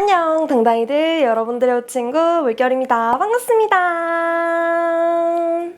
안녕 당당이들. 여러분들의 친구 물결입니다. 반갑습니다.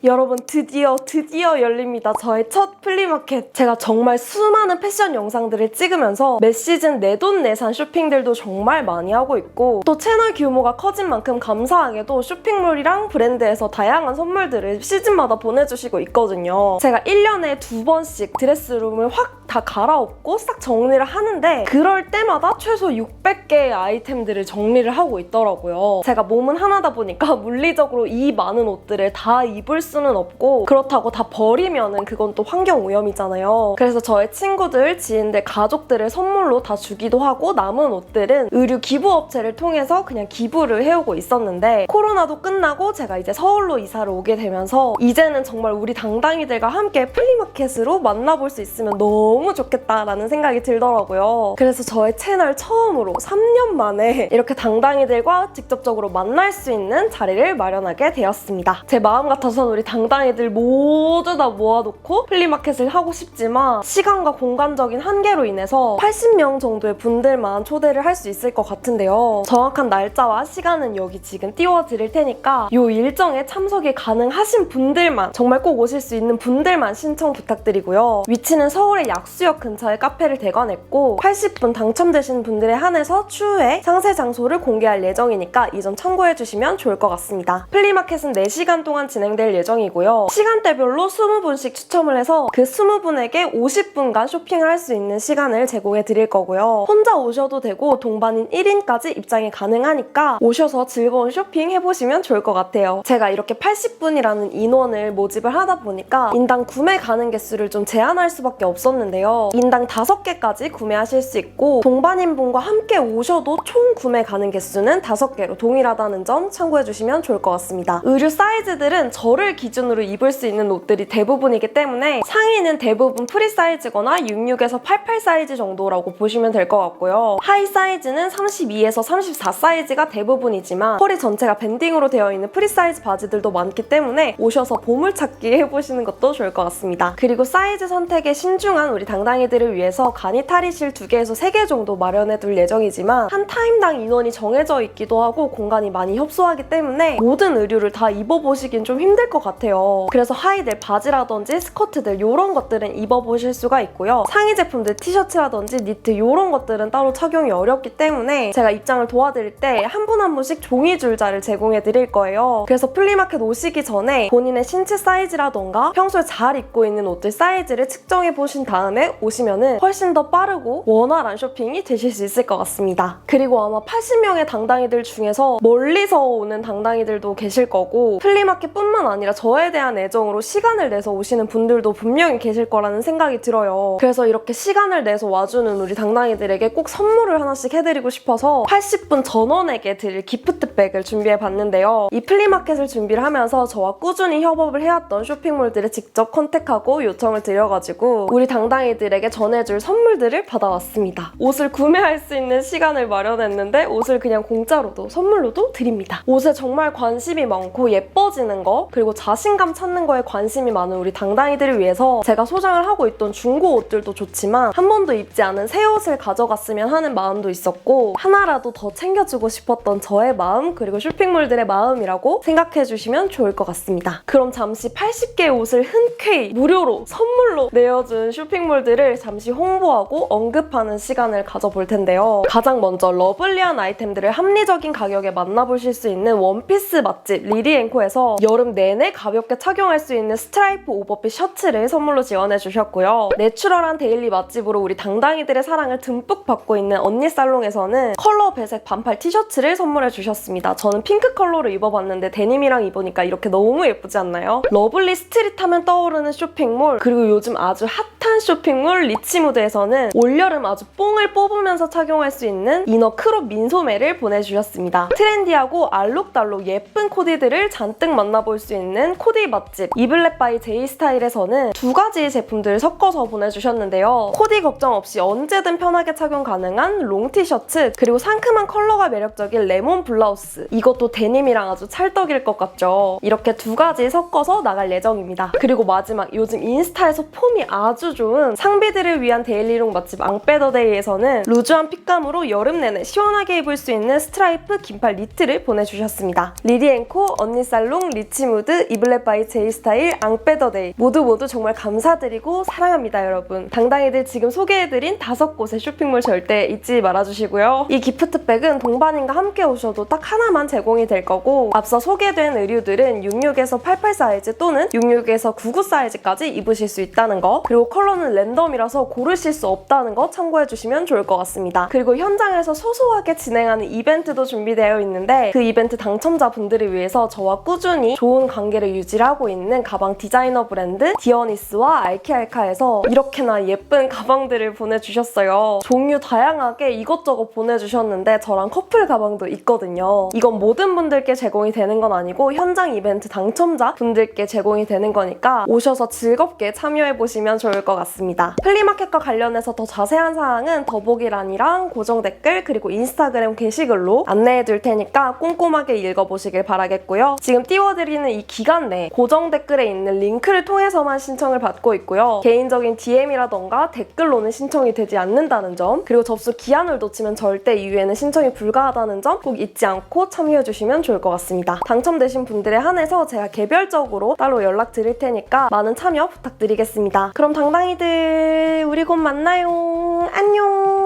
여러분 드디어 드디어 열립니다. 저의 첫 플리마켓. 제가 정말 수많은 패션 영상들을 찍으면서 매 시즌 내돈내산 쇼핑들도 정말 많이 하고 있고 또 채널 규모가 커진 만큼 감사하게도 쇼핑몰이랑 브랜드에서 다양한 선물들을 시즌마다 보내주시고 있거든요. 제가 1년에 두 번씩 드레스룸을 확 다 갈아엎고 싹 정리를 하는데 그럴 때마다 최소 600개의 아이템들을 정리를 하고 있더라고요. 제가 몸은 하나다 보니까 물리적으로 이 많은 옷들을 다 입을 수는 없고 그렇다고 다 버리면은 그건 또 환경 오염이잖아요. 그래서 저의 친구들, 지인들, 가족들을 선물로 다 주기도 하고 남은 옷들은 의류 기부업체를 통해서 그냥 기부를 해오고 있었는데 코로나도 끝나고 제가 이제 서울로 이사를 오게 되면서 이제는 정말 우리 당당이들과 함께 플리마켓으로 만나볼 수 있으면 너무 좋겠다라는 생각이 들더라고요. 그래서 저의 채널 처음으로 3년 만에 이렇게 당당이들과 직접적으로 만날 수 있는 자리를 마련하게 되었습니다. 제 마음 같아서는 우리 당당이들 모두 다 모아놓고 플리마켓을 하고 싶지만 시간과 공간적인 한계로 인해서 80명 정도의 분들만 초대를 할 수 있을 것 같은데요. 정확한 날짜와 시간은 여기 지금 띄워드릴 테니까 이 일정에 참석이 가능하신 분들만 정말 꼭 오실 수 있는 분들만 신청 부탁드리고요. 위치는 서울의 약 수역 근처에 카페를 대관했고 80분 당첨되신 분들에 한해서 추후에 상세 장소를 공개할 예정이니까 이 점 참고해 주시면 좋을 것 같습니다. 플리마켓은 4시간 동안 진행될 예정이고요. 시간대별로 20분씩 추첨을 해서 그 20분에게 50분간 쇼핑을 할 수 있는 시간을 제공해 드릴 거고요. 혼자 오셔도 되고 동반인 1인까지 입장이 가능하니까 오셔서 즐거운 쇼핑 해보시면 좋을 것 같아요. 제가 이렇게 80분이라는 인원을 모집을 하다 보니까 인당 구매 가능 개수를 좀 제한할 수밖에 없었는데요. 인당 5개까지 구매하실 수 있고 동반인분과 함께 오셔도 총 구매 가능 개수는 5개로 동일하다는 점 참고해 주시면 좋을 것 같습니다. 의류 사이즈들은 저를 기준으로 입을 수 있는 옷들이 대부분이기 때문에 상의는 대부분 프리 사이즈거나 66에서 88 사이즈 정도라고 보시면 될 것 같고요. 하이 사이즈는 32에서 34 사이즈가 대부분이지만 허리 전체가 밴딩으로 되어 있는 프리 사이즈 바지들도 많기 때문에 오셔서 보물찾기 해보시는 것도 좋을 것 같습니다. 그리고 사이즈 선택에 신중한 우리 당당이들을 위해서 간이 탈의실 2개에서 3개 정도 마련해 둘 예정이지만 한 타임당 인원이 정해져 있기도 하고 공간이 많이 협소하기 때문에 모든 의류를 다 입어보시긴 좀 힘들 것 같아요. 그래서 하이들 바지라든지 스커트들 이런 것들은 입어보실 수가 있고요. 상의 제품들 티셔츠라든지 니트 이런 것들은 따로 착용이 어렵기 때문에 제가 입장을 도와드릴 때 한 분한 분씩 종이 줄자를 제공해 드릴 거예요. 그래서 플리마켓 오시기 전에 본인의 신체 사이즈라던가 평소에 잘 입고 있는 옷들 사이즈를 측정해 보신 다음에 오시면은 훨씬 더 빠르고 원활한 쇼핑이 되실 수 있을 것 같습니다. 그리고 아마 80명의 당당이들 중에서 멀리서 오는 당당이들도 계실 거고 플리마켓뿐만 아니라 저에 대한 애정으로 시간을 내서 오시는 분들도 분명히 계실 거라는 생각이 들어요. 그래서 이렇게 시간을 내서 와주는 우리 당당이들에게 꼭 선물을 하나씩 해드리고 싶어서 80분 전원에게 드릴 기프트백을 준비해 봤는데요. 이 플리마켓을 준비를 하면서 저와 꾸준히 협업을 해왔던 쇼핑몰들을 직접 컨택하고 요청을 드려가지고 우리 당당 이들에게 전해줄 선물들을 받아왔습니다. 옷을 구매할 수 있는 시간을 마련했는데 옷을 그냥 공짜로도 선물로도 드립니다. 옷에 정말 관심이 많고 예뻐지는 거 그리고 자신감 찾는 거에 관심이 많은 우리 당당이들을 위해서 제가 소장을 하고 있던 중고 옷들도 좋지만 한 번도 입지 않은 새 옷을 가져갔으면 하는 마음도 있었고 하나라도 더 챙겨주고 싶었던 저의 마음 그리고 쇼핑몰들의 마음이라고 생각해 주시면 좋을 것 같습니다. 그럼 잠시 80개의 옷을 흔쾌히 무료로 선물로 내어준 쇼핑몰 들을 잠시 홍보하고 언급하는 시간을 가져볼 텐데요. 가장 먼저 러블리한 아이템들을 합리적인 가격에 만나보실 수 있는 원피스 맛집 리리앤코에서 여름 내내 가볍게 착용할 수 있는 스트라이프 오버핏 셔츠를 선물로 지원해 주셨고요. 내추럴한 데일리 맛집으로 우리 당당이들의 사랑을 듬뿍 받고 있는 언니 살롱에서는 컬러 배색 반팔 티셔츠를 선물해 주셨습니다. 저는 핑크 컬러로 입어봤는데 데님이랑 입으니까 이렇게 너무 예쁘지 않나요? 러블리 스트릿 하면 떠오르는 쇼핑몰 그리고 요즘 아주 핫한 쇼핑 몰 리치무드에서는 올여름 아주 뽕을 뽑으면서 착용할 수 있는 이너 크롭 민소매를 보내주셨습니다. 트렌디하고 알록달록 예쁜 코디들을 잔뜩 만나볼 수 있는 코디 맛집 이블렛 바이 제이 스타일에서는 두 가지 제품들을 섞어서 보내주셨는데요. 코디 걱정 없이 언제든 편하게 착용 가능한 롱 티셔츠 그리고 상큼한 컬러가 매력적인 레몬 블라우스 이것도 데님이랑 아주 찰떡일 것 같죠. 이렇게 두 가지 섞어서 나갈 예정입니다. 그리고 마지막 요즘 인스타에서 폼이 아주 좋은 여러분 상비들을 위한 데일리룩 맛집 앙빼더데이에서는 루즈한 핏감으로 여름 내내 시원하게 입을 수 있는 스트라이프 긴팔 니트를 보내주셨습니다. 리리앤코, 언니살롱, 리치무드, 이블렛 바이 제이스타일, 앙빼더데이 모두 모두 정말 감사드리고 사랑합니다 여러분. 당당히들 지금 소개해드린 다섯 곳의 쇼핑몰 절대 잊지 말아주시고요. 이 기프트백은 동반인과 함께 오셔도 딱 하나만 제공이 될 거고 앞서 소개된 의류들은 66에서 88 사이즈 또는 66에서 99 사이즈까지 입으실 수 있다는 거 그리고 컬러는 랜덤이라서 고르실 수 없다는 거 참고해 주시면 좋을 것 같습니다. 그리고 현장에서 소소하게 진행하는 이벤트도 준비되어 있는데 그 이벤트 당첨자분들을 위해서 저와 꾸준히 좋은 관계를 유지하고 있는 가방 디자이너 브랜드 디어니스와 알키알카에서 이렇게나 예쁜 가방들을 보내주셨어요. 종류 다양하게 이것저것 보내주셨는데 저랑 커플 가방도 있거든요. 이건 모든 분들께 제공이 되는 건 아니고 현장 이벤트 당첨자 분들께 제공이 되는 거니까 오셔서 즐겁게 참여해 보시면 좋을 것 같습니다. 플리마켓과 관련해서 더 자세한 사항은 더보기란이랑 고정 댓글 그리고 인스타그램 게시글로 안내해 둘 테니까 꼼꼼하게 읽어보시길 바라겠고요. 지금 띄워드리는 이 기간 내 고정 댓글에 있는 링크를 통해서만 신청을 받고 있고요. 개인적인 DM이라던가 댓글로는 신청이 되지 않는다는 점 그리고 접수 기한을 놓치면 절대 이후에는 신청이 불가하다는 점 꼭 잊지 않고 참여해 주시면 좋을 것 같습니다. 당첨되신 분들에 한해서 제가 개별적으로 따로 연락 드릴 테니까 많은 참여 부탁드리겠습니다. 그럼 당당 이들 우리 곧 만나요. 안녕.